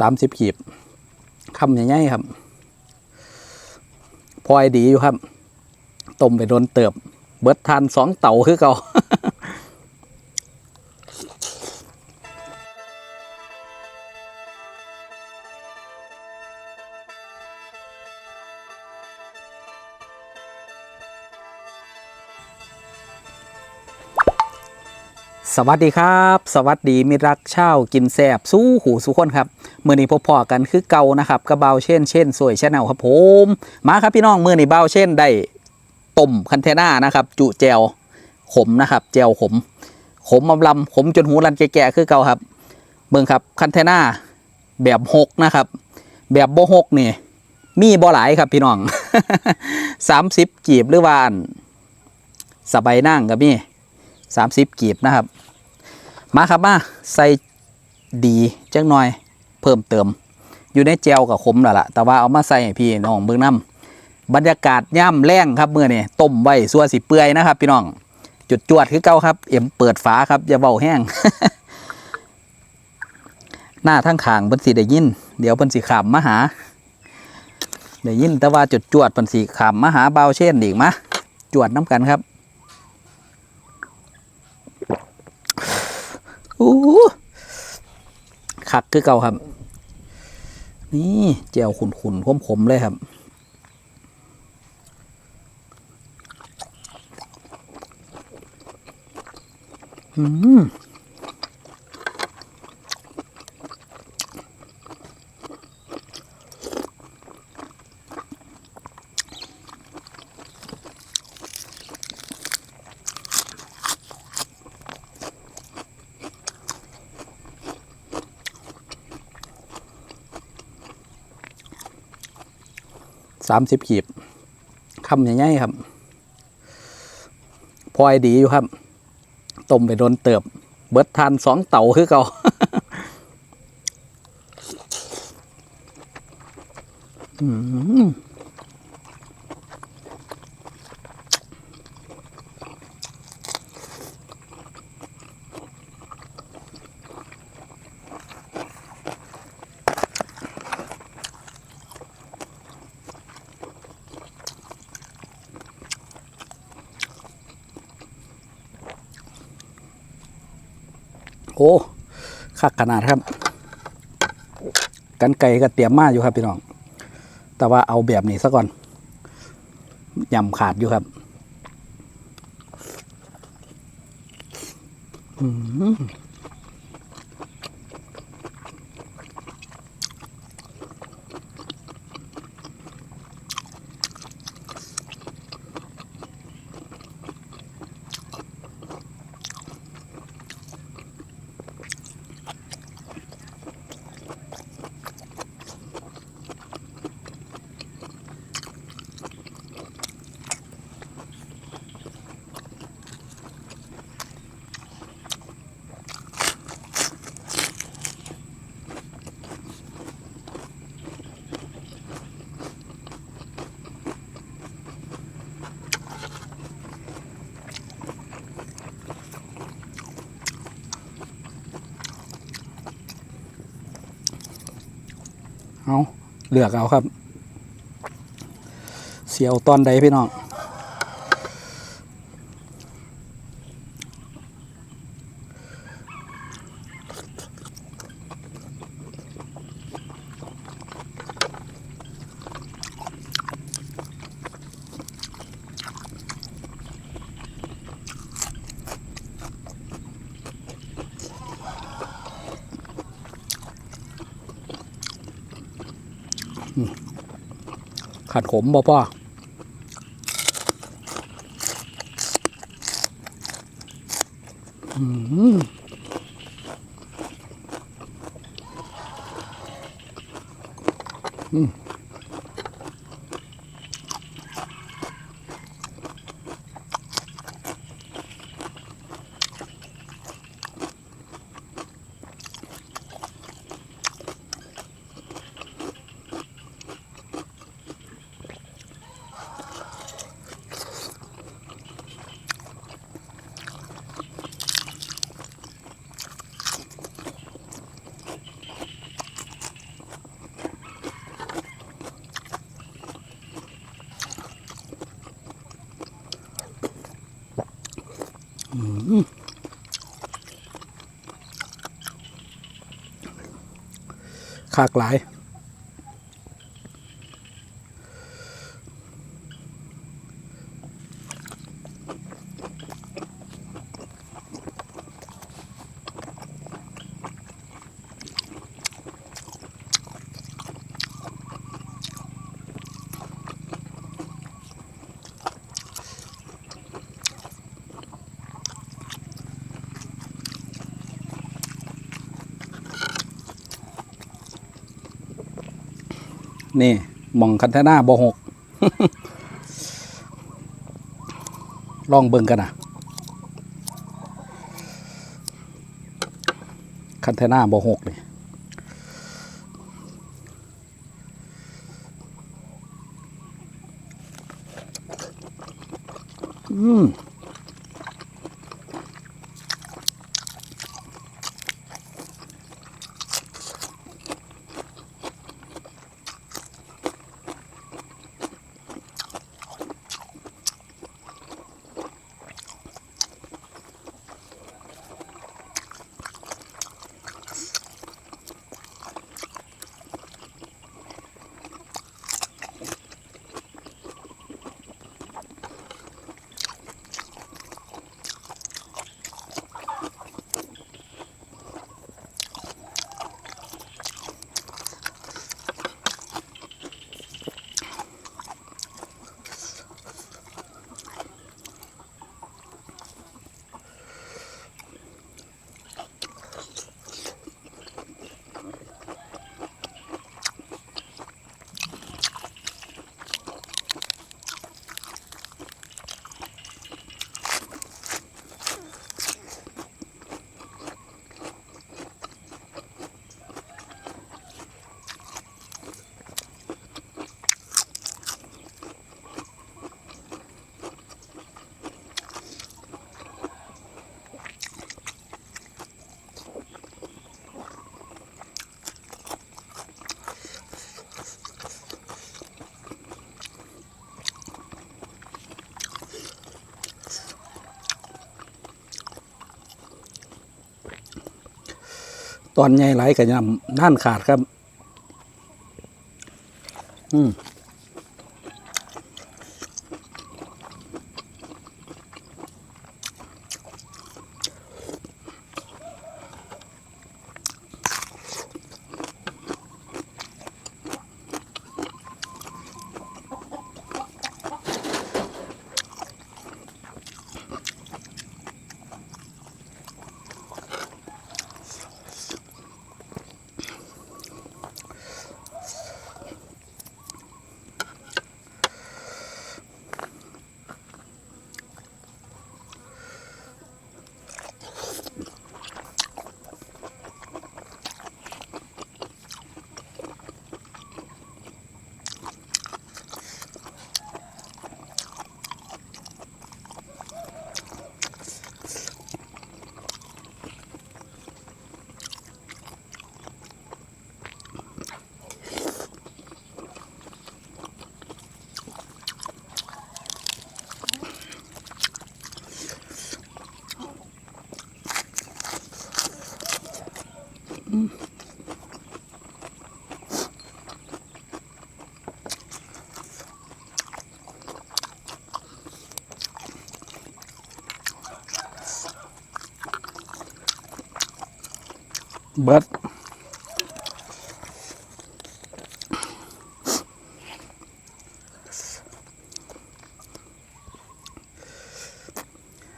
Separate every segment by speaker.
Speaker 1: สามสิบขีบคำง่ายๆครับ พอยดีอยู่ครับ ต้มไปโดนเติบ เบิดทานสองเต่าคือเก่า สวัสดีครับ สวัสดีมิรักเช่ากินแซบสู้หูสู้คนครับมือนี้พบพอกันคือเก่านะครับกระเบาเช่นเช่นสวยชาแนลครับผมมาครับพี่น้องมือนี้เบาเช่นได้ต้มคันเทน่านะครับ จุแจวขมนะครับแจวขม ขมอำลำขมจนหูรันแก่ๆคือเก่าครับเบิ่งครับคันเทน่าแบบหกนะครับ แบบโบหกนี่มีบ่หลายครับพี่น้องสามสิบกีบหรือวันสบายนั่งกับมี่ สามสิบกีบนะครับ มาครับมาใส่ดีจังหน่อยเพิ่มเติม อยู่ในเจลกับขมแล้วล่ะ แต่ว่าเอามาใส่ให้พี่น้องเบิ่งน้ำบรรยากาศย่ำแรงครับเมื่อนี่ต้มไว้สัวสิเปื่อยนะครับ พี่น้องจุดจวดคือเก่าครับ เอ็มเปิดฝาครับอย่าเบาแห้ง หน้าทั้งขางเพิ่นสิได้ยิน เดี๋ยวเพิ่นสิขามมาหาได้ยินแต่ว่าจุดจวดเพิ่นสิขามมาหาเบาเช่นอีกมะจวดน้ำกันครับ อู้คักคือเก่าครับ นี่เจียวขุนขุนขมขมเลยครับ อืม สามสิบขีบคำใหญ่ๆครับ พอยดีอยู่ครับ ต้มไปโดนเติบ เบิดทานสองเต่าคือเก่าอืม โอ้คักขนาดครับ กันไก่ก็เตรียมมาอยู่ครับพี่น้อง แต่ว่าเอาแบบนี้ซะก่อนยำขาดอยู่ครับอืม เลือกเอาครับ เสียวตอนใดพี่น้อง ขัดขมบ่พ่ออืม คากหลาย นี่หมองคันเทน่าบหกลองเบิ่งกันนะคันเทน่าบหกนี่ม ตอนใหญ่ไหลายกับยำน่านขาดครับ อืม เบิด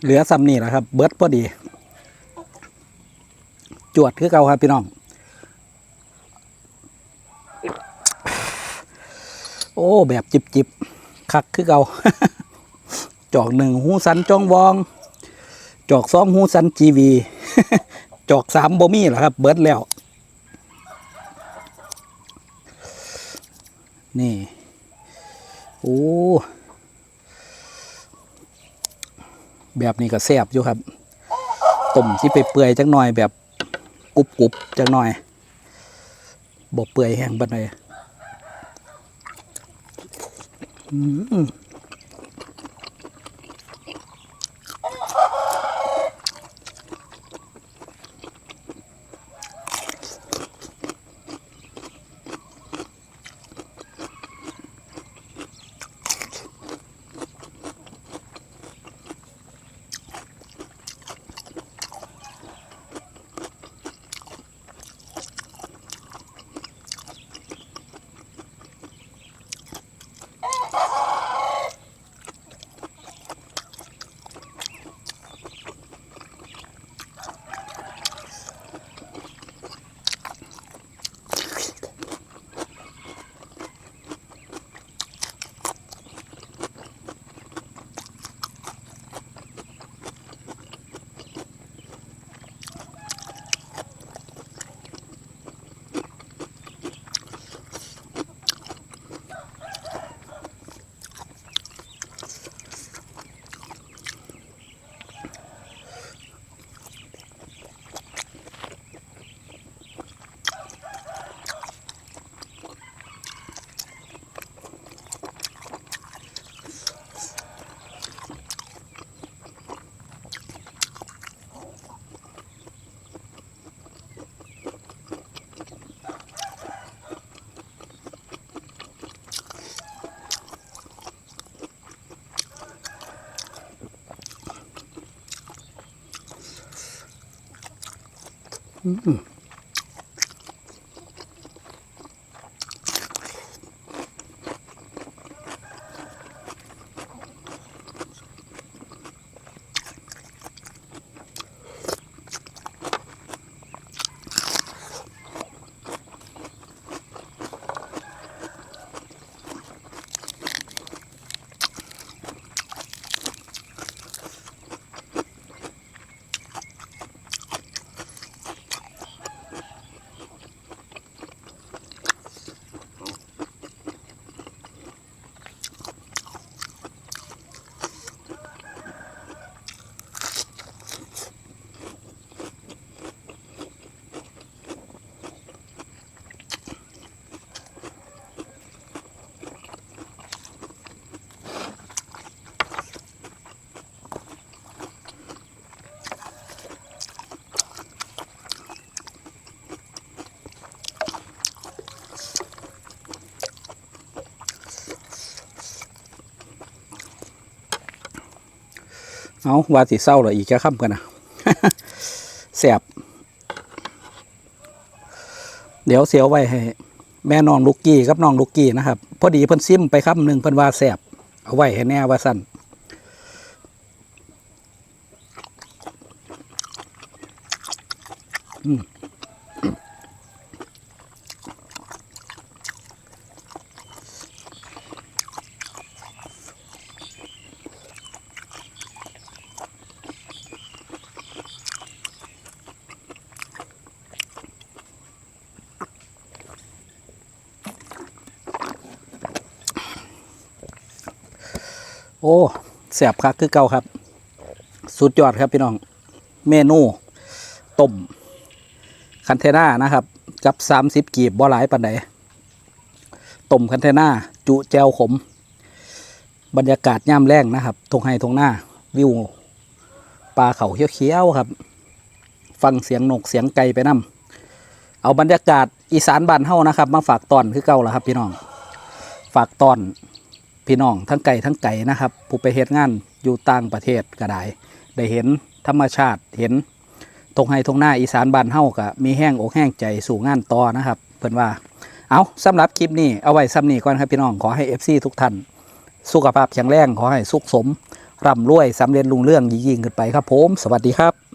Speaker 1: เหลือซ้ำนี่แหละครับ เบิดพอดี จวดคือเก่าครับพี่น้อง โอ้ แบบจิบจิบคักคือเก่าจอกหนึ่งหูสันจองวอง จอกสองหูสันจีวี จอกสามบ่มีเหรอครับ เบิดแล้ว นี่ โอ้แบบนี้ก็แซ่บอยู่ครับต้มที่ไปเปื่อยๆจังหน่อยแบบกรุบๆจังหน่อยบ่เปื่อยแห้งบัดเลยอืม Mm-hmm. เอาว่าสิเศร้าเหรออีกแค่ค่ำกันนะแสบเดี๋ยวเสียวไว้ให้ แม่น้องลูกกี้กับน้องลูกกี้นะครับ พอดีเพิ่นซิมไปคำหนึ่งเพิ่นว่าแสบเอาไว้ให้แน่ว่าสั้นอืม โอ้แสบคักคือเก่าครับ สุดยอดครับพี่น้อง เมนูต้มคันเทน่านะครับ กับสามสิบกีบบ่หลายปันใดต้มคันเทน่าจุแจวขม บรรยากาศย่ำแรงนะครับทงไฮทงหน้าวิวปลาเขาเขียวๆครับ ฟังเสียงนกเสียงไก่ไปนํเอาบรรยากาศอีสานบ้านเฮานะครับ มาฝากตอนคือเก่าแล้วครับ พี่น้อง ฝากตอน พี่น้องทั้งไก่ทั้งไก่นะครับ ผู้ไปเฮ็ดงานอยู่ต่างประเทศก็ได้ได้เห็นธรรมชาติเห็นทงไฮทงหน้าอีสานบ้านเฮาก็มีแห้งอกแห้งใจสู่งานต่อนะครับ เพิ่นว่าเอาสำหรับคลิปนี้เอาไว้ซ้ำนี้ก่อนครับพี่น้องขอให้ FC ทุกท่านสุขภาพแข็งแรงขอให้สุขสมร่ำรวยสำเร็จลุงเรื่องยิ่งขึ้นไปครับผม สวัสดีครับ